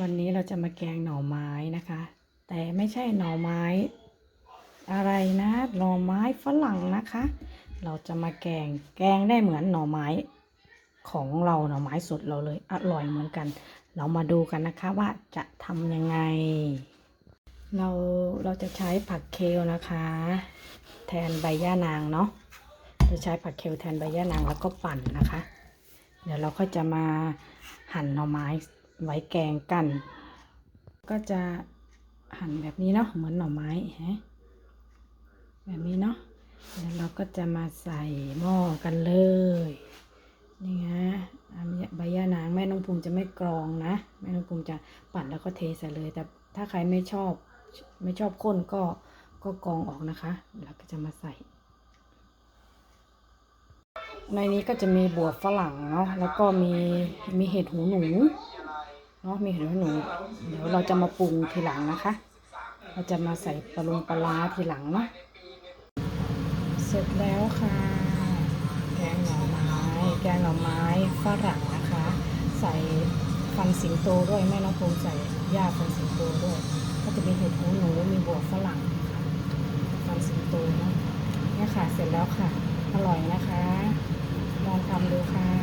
วันนี้เราจะมาแกงหน่อไม้นะคะ แต่ไม่ใช่หน่อไม้ อะไรนะหน่อไม้ฝรั่งนะคะ เราจะมาแกงแกงได้เหมือนหน่อไม้ของเราหน่อไม้สดเราเลยอร่อยเหมือนกัน เรามาดูกันนะคะว่าจะทำยังไง เราเราจะใช้ผักเคลนะคะ แทนใบย่านางเนาะจะใช้ผักเคลแทนใบย่านางแล้วก็ปั่นนะคะ เดี๋ยวเราก็จะมาหั่นหน่อไม้ ไว้แกงกัน ก็จะหั่นแบบนี้เนาะเหมือนหน่อไม้ฮะแบบนี้เนาะแล้วเราก็จะมาใส่หม้อกันเลยนี่ฮะใบย่านางแม่น้องภูมิจะไม่กรองนะแม่น้องภูมิจะปั่นแล้วก็เทใส่เลย แต่ถ้าใครไม่ชอบไม่ชอบข้นก็ก็กรองออกนะคะ แล้วก็จะมาใส่ ในนี้ก็จะมีบวบฝรั่งเนาะแล้วก็มีมีเห็ดหูหนูะมีเห็ดหูหนู เดี๋ยวเราจะมาปรุงทีหลังนะคะ เราจะมาใส่ปลาลงปลาร้าทีหลังเนาะเสร็จแล้วค่ะ แกงหน่อไม้ แกงหน่อไม้ฝรั่งนะคะ ใส่ฟันสิงโตด้วยแม่น้องภูมิใส่หญ้าฟันสิงโตด้วย ก็จะมีเห็ดหูหนูมีบวบฝรั่งฟันสิงโตเนาะเนี่ยค่ะเสร็จแล้วค่ะ อร่อยนะคะ ลองทำดูค่ะ